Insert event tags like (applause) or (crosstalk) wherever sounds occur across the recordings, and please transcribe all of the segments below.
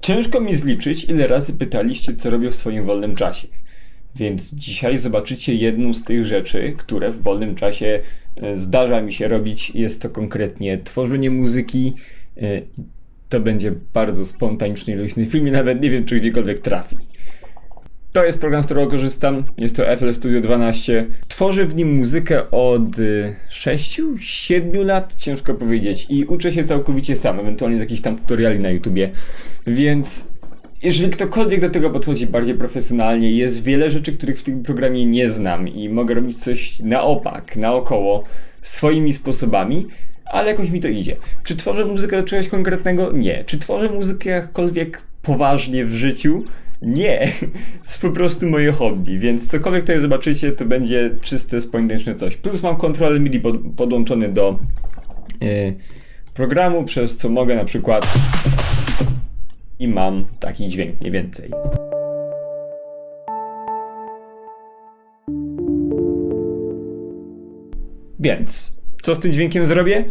Ciężko mi zliczyć, ile razy pytaliście, co robię w swoim wolnym czasie. Więc dzisiaj zobaczycie jedną z tych rzeczy, które w wolnym czasie e, zdarza mi się robić. Jest to konkretnie tworzenie muzyki. E, To będzie bardzo spontaniczny luźny film i nawet nie wiem, czy gdziekolwiek trafi. To jest program, z którego korzystam. Jest to FL Studio 12. Tworzę w nim muzykę od 6-7 lat, ciężko powiedzieć. I uczę się całkowicie sam, ewentualnie z jakichś tam tutoriali na YouTubie. Więc jeżeli ktokolwiek do tego podchodzi bardziej profesjonalnie, jest wiele rzeczy, których w tym programie nie znam i mogę robić coś na opak, naokoło, swoimi sposobami, ale jakoś mi to idzie. Czy tworzę muzykę do czegoś konkretnego? Nie. Czy tworzę muzykę jakkolwiek poważnie w życiu? Nie. To (laughs) jest po prostu moje hobby, więc cokolwiek tutaj zobaczycie, to będzie czyste, spontaniczne coś. Plus mam kontroler MIDI pod, podłączony do yy, programu, przez co mogę na przykład i mam taki dźwięk, nie więcej. Więc, co z tym dźwiękiem zrobię?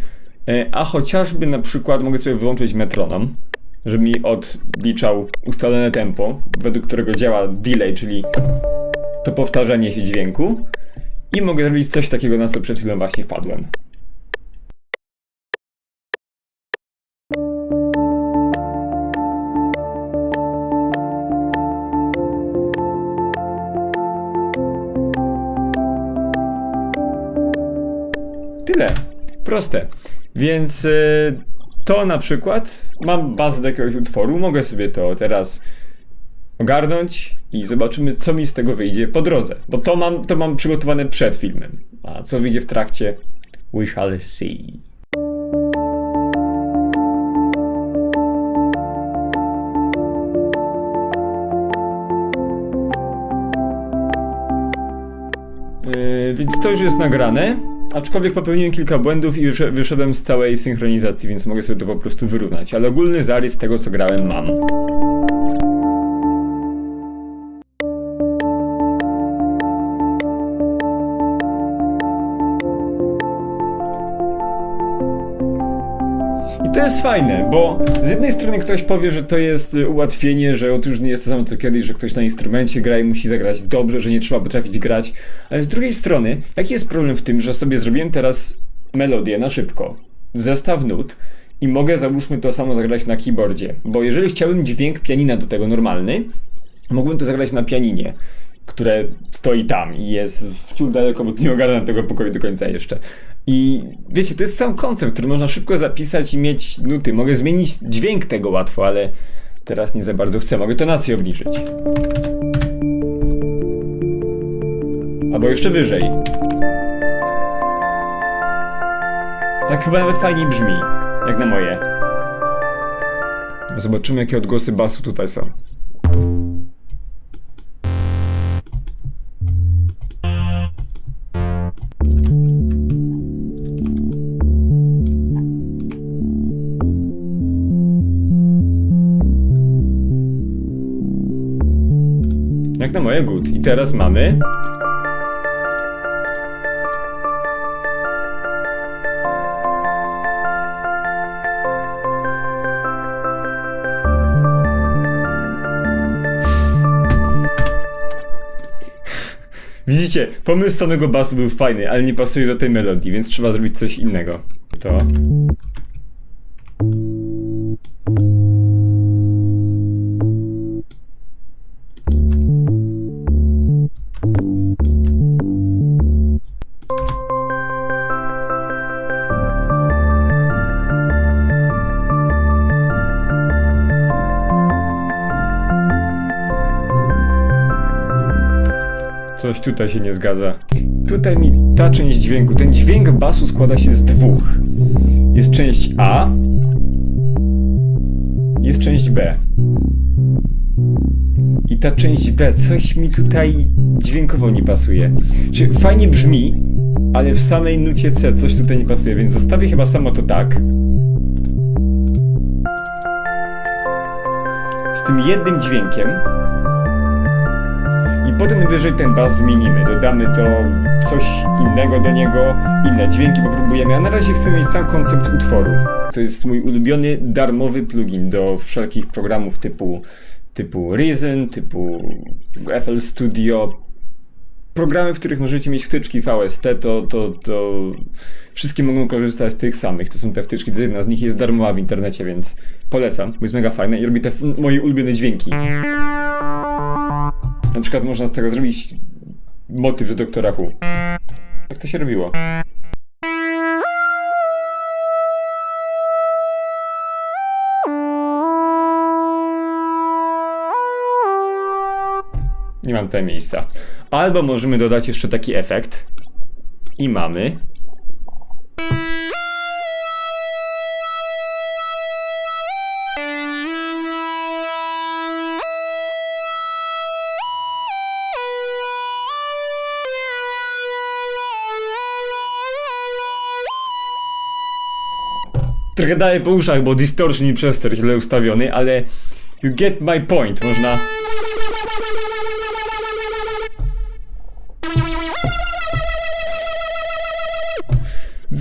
E, A chociażby na przykład mogę sobie wyłączyć metronom, żeby mi odliczał ustalone tempo, według którego działa delay, czyli to powtarzanie się dźwięku. I mogę zrobić coś takiego, na co przed chwilą właśnie wpadłem. Tyle. Proste. Więc y, to na przykład mam bazę jakiegoś utworu, mogę sobie to teraz ogarnąć i zobaczymy, co mi z tego wyjdzie po drodze. Bo to mam, to mam przygotowane przed filmem. A co wyjdzie w trakcie, we shall see. Yy, więc to już jest nagrane, aczkolwiek popełniłem kilka błędów i wyszedłem z całej synchronizacji, więc mogę sobie to po prostu wyrównać. Ale ogólny zarys tego, co grałem, mam. Jest fajne, bo z jednej strony ktoś powie, że to jest y, ułatwienie, że otóż nie jest to samo co kiedyś, że ktoś na instrumencie gra i musi zagrać dobrze, że nie trzeba potrafić grać, ale z drugiej strony, jaki jest problem w tym, że sobie zrobiłem teraz melodię na szybko, zestaw nut i mogę załóżmy to samo zagrać na keyboardzie, bo jeżeli chciałbym dźwięk pianina do tego normalny, mógłbym to zagrać na pianinie, które stoi tam i jest wciąż daleko, bo nie ogarnę tego pokoju do końca jeszcze. I wiecie, to jest sam koncept, który można szybko zapisać i mieć nuty. Mogę zmienić dźwięk tego łatwo, ale teraz nie za bardzo chcę. Mogę tonację obniżyć. Albo jeszcze wyżej. Tak chyba nawet fajniej brzmi, jak na moje. Zobaczymy, jakie odgłosy basu tutaj są. I teraz mamy. Widzicie, pomysł samego basu był fajny, ale nie pasuje do tej melodii, więc trzeba zrobić coś innego. To. Tutaj się nie zgadza. Tutaj mi ta część dźwięku, ten dźwięk basu składa się z dwóch. Jest część A, jest część B. I ta część B, coś mi tutaj dźwiękowo nie pasuje. Czy fajnie brzmi, ale w samej nucie C coś tutaj nie pasuje, więc zostawię chyba samo to tak. Z tym jednym dźwiękiem. Potem wyżej ten bas zmienimy, dodamy to coś innego do niego, inne dźwięki popróbujemy, a na razie chcę mieć sam koncept utworu. To jest mój ulubiony darmowy plugin do wszelkich programów typu, typu Reason, typu FL Studio, programy, w których możecie mieć wtyczki VST, to, to, to wszystkie mogą korzystać z tych samych. To są te wtyczki, to jedna z nich jest darmowa w internecie, więc polecam, bo jest mega fajna i robi te moje ulubione dźwięki. Na przykład można z tego zrobić motyw z Doktora Who. Jak to się robiło? Nie mam tutaj miejsca. Albo możemy dodać jeszcze taki efekt. I mamy. Trochę daję po uszach, bo distortion i przester źle ustawiony, ale you get my point. Można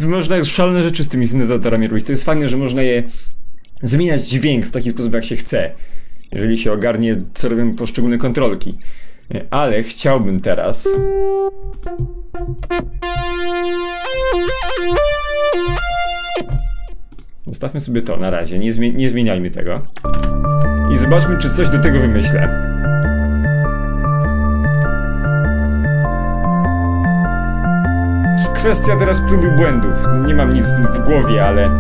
Można szalone rzeczy z tymi syntezatorami robić. To jest fajne, że można je zmieniać dźwięk w taki sposób, jak się chce. Jeżeli się ogarnie, co robią poszczególne kontrolki. Ale chciałbym teraz. Zostawmy sobie to na razie, nie, zmie- nie zmieniajmy tego. I zobaczmy, czy coś do tego wymyślę. kwestia teraz próby błędów. Nie mam nic w głowie, ale.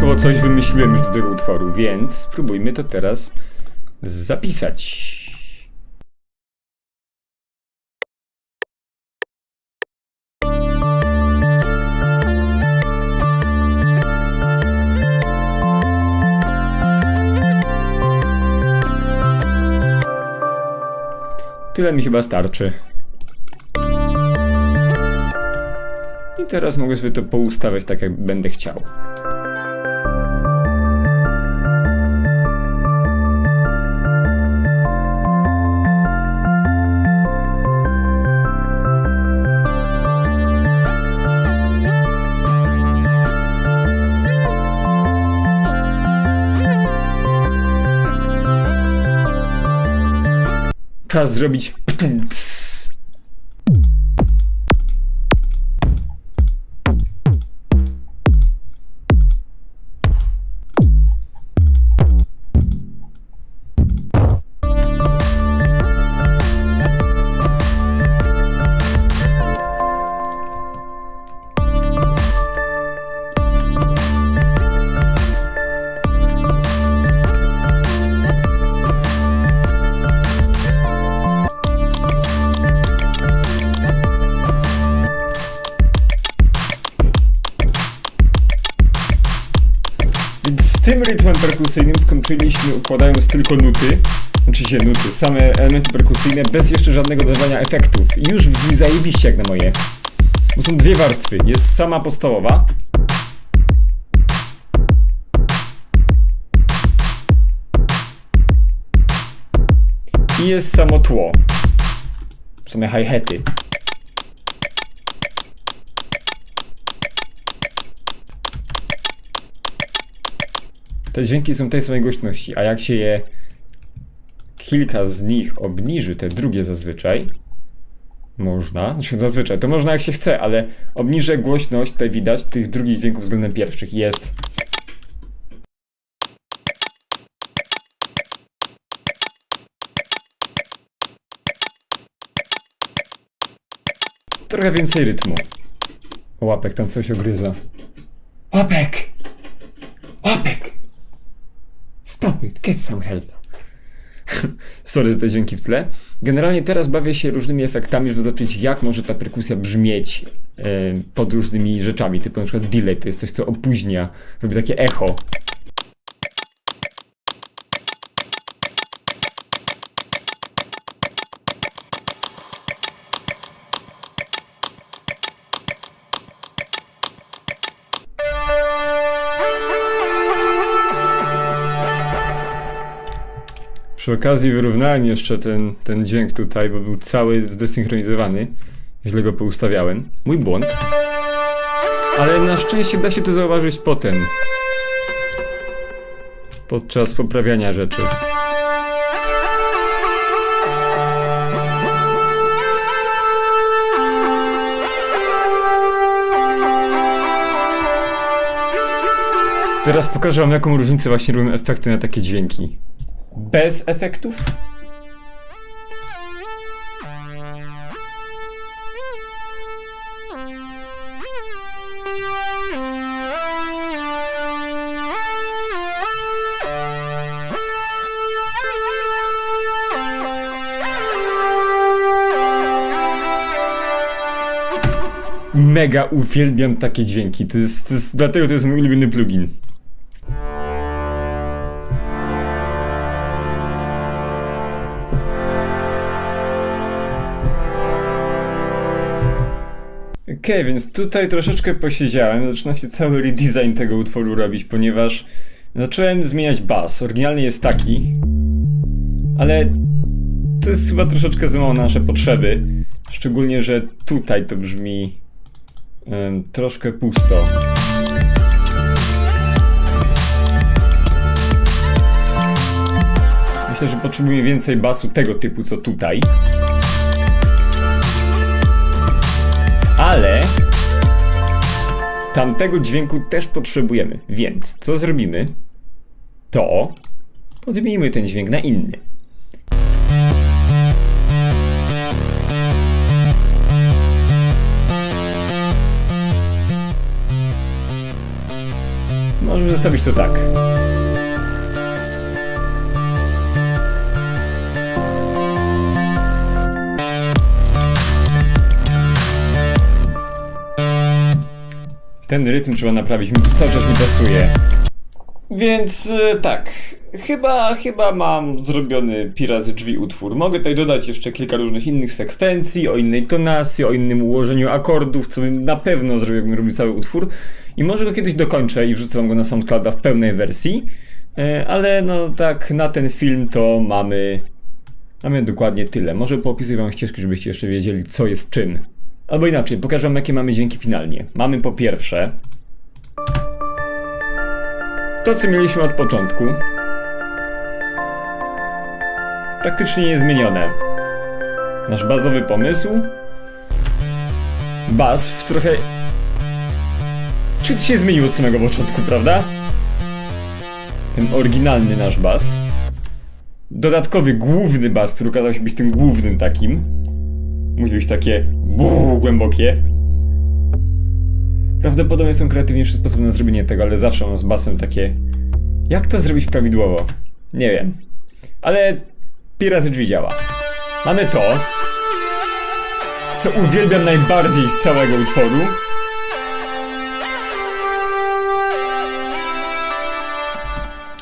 Przypadkowo coś wymyśliłem już do tego utworu, więc spróbujmy to teraz zapisać. Tyle mi chyba starczy. I teraz mogę sobie to poustawiać tak, jak będę chciał. Czas zrobić. Rytmem perkusyjnym skończyliśmy układając tylko nuty, znaczy się nuty, same elementy perkusyjne bez jeszcze żadnego dodawania efektów. I już brzmi zajebiście jak na moje. Bo są dwie warstwy. Jest sama podstawowa. I jest samo tło. Same hi-haty. Te dźwięki są tej samej głośności, a jak się je kilka z nich obniży, te drugie zazwyczaj, można, (laughs) zazwyczaj, to można jak się chce, ale obniżę głośność, tutaj widać, tych drugich dźwięków względem pierwszych. Jest. Trochę więcej rytmu. Łapek tam coś ogryza. Łapek! Łapek! Stop it, get some help. (laughs) Sorry za te dźwięki w tle. Generalnie teraz bawię się różnymi efektami, żeby zobaczyć jak może ta perkusja brzmieć e, pod różnymi rzeczami, typu na przykład delay, to jest coś co opóźnia, robi takie echo. Przy okazji wyrównałem jeszcze ten, ten dźwięk tutaj, bo był cały zdesynchronizowany. Źle go poustawiałem. Mój błąd. Ale na szczęście da się to zauważyć potem. Podczas poprawiania rzeczy. Teraz pokażę wam jaką różnicę właśnie robią efekty na takie dźwięki. Bez efektów? Mega uwielbiam takie dźwięki. To jest, to jest, dlatego to jest mój ulubiony plugin. Okej, więc tutaj troszeczkę posiedziałem. Zaczyna się cały redesign tego utworu robić, ponieważ zacząłem zmieniać bas. Oryginalnie jest taki, ale to jest chyba troszeczkę za mało na nasze potrzeby. Szczególnie, że tutaj to brzmi em, troszkę pusto. Myślę, że potrzebujemy więcej basu tego typu, co tutaj. Tamtego dźwięku też potrzebujemy. Więc co zrobimy? To podmienimy ten dźwięk na inny. Możemy zostawić to tak. Ten rytm trzeba naprawić, mi cały czas nie pasuje. Więc e, tak, chyba, chyba mam zrobiony pi razy drzwi utwór. Mogę tutaj dodać jeszcze kilka różnych innych sekwencji, o innej tonacji, o innym ułożeniu akordów, co bym na pewno zrobił, jakbym robił cały utwór. I może go kiedyś dokończę i wrzucę wam go na SoundClouda w pełnej wersji. E, Ale no tak, na ten film to mamy Mamy dokładnie tyle. Może poopisuję wam ścieżkę, żebyście jeszcze wiedzieli, co jest czym. Albo inaczej, pokażę wam, jakie mamy dźwięki finalnie. Mamy po pierwsze... To, co mieliśmy od początku. Praktycznie niezmienione. Nasz bazowy pomysł. Bas w trochę... Ciut się zmienił od samego początku, prawda? Ten oryginalny nasz bas dodatkowy, główny bas, który okazał się być tym głównym takim. Musi być takie buu, głębokie. Prawdopodobnie są kreatywniejsze sposoby na zrobienie tego, ale zawsze mam z basem takie. Jak to zrobić prawidłowo? Nie wiem. Ale pi razy drzwi działa. Mamy to, co uwielbiam najbardziej z całego utworu.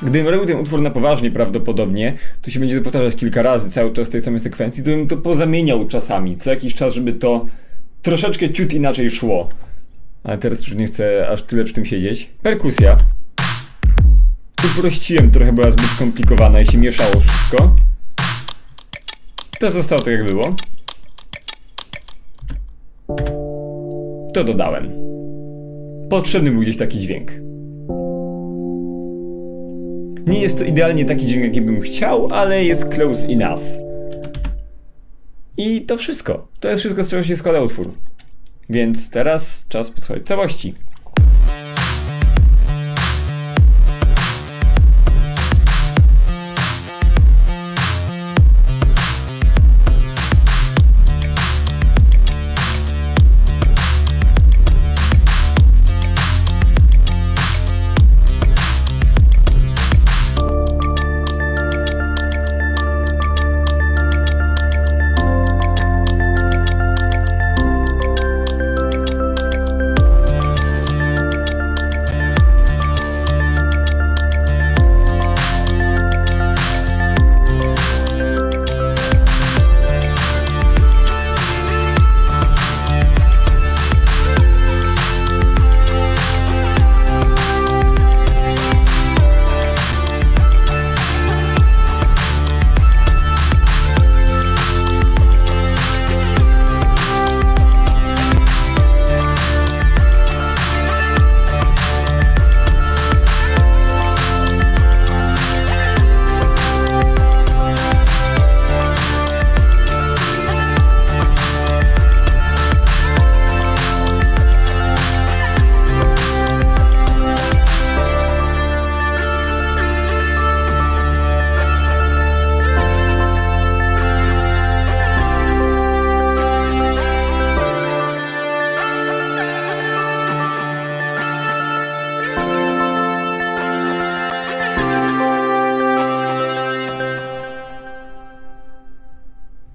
Gdybym robił ten utwór na poważnie prawdopodobnie, to się będzie to powtarzać kilka razy cały czas w tej samej sekwencji, to bym to pozamieniał czasami, co jakiś czas, żeby to troszeczkę ciut inaczej szło. Ale teraz już nie chcę aż tyle przy tym siedzieć. Perkusja. Uprościłem trochę, była zbyt skomplikowana i się mieszało wszystko. To zostało tak jak było. To dodałem. Potrzebny był gdzieś taki dźwięk. Nie jest to idealnie taki dźwięk, jaki bym chciał, ale jest close enough. I to wszystko. To jest wszystko, z czego się składa utwór. Więc teraz czas posłuchać całości.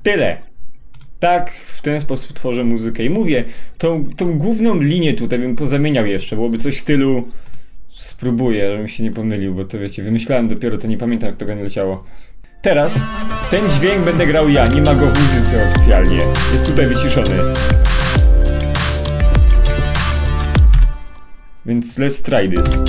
Tyle. Tak, w ten sposób tworzę muzykę. I mówię, tą, tą główną linię tutaj bym pozamieniał jeszcze. Byłoby coś w stylu. Spróbuję, żebym się nie pomylił, bo to wiecie, wymyślałem dopiero, to nie pamiętam jak to nie leciało. Teraz ten dźwięk będę grał ja, nie ma go w muzyce oficjalnie. Jest tutaj wyciszony. Więc let's try this.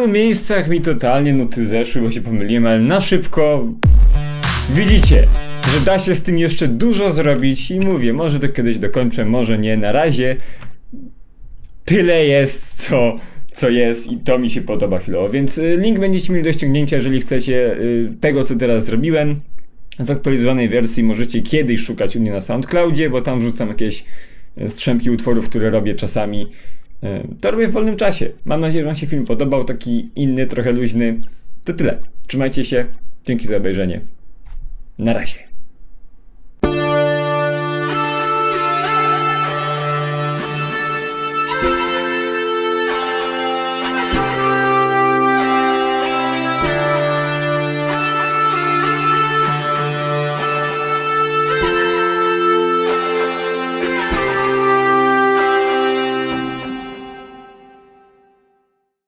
Paru miejscach mi totalnie nuty zeszły, bo się pomyliłem, ale na szybko widzicie, że da się z tym jeszcze dużo zrobić i mówię, może to kiedyś dokończę, może nie, na razie tyle jest, co, co jest i to mi się podoba chwilowo, więc y, link będziecie mieli do ściągnięcia, jeżeli chcecie y, tego, co teraz zrobiłem. Zaktualizowanej wersji możecie kiedyś szukać u mnie na SoundCloudzie, bo tam wrzucam jakieś y, strzępki utworów, które robię czasami. Y, To robię w wolnym czasie. Mam nadzieję, że Wam się film podobał, taki inny, trochę luźny. To tyle. Trzymajcie się. Dzięki za obejrzenie. Na razie.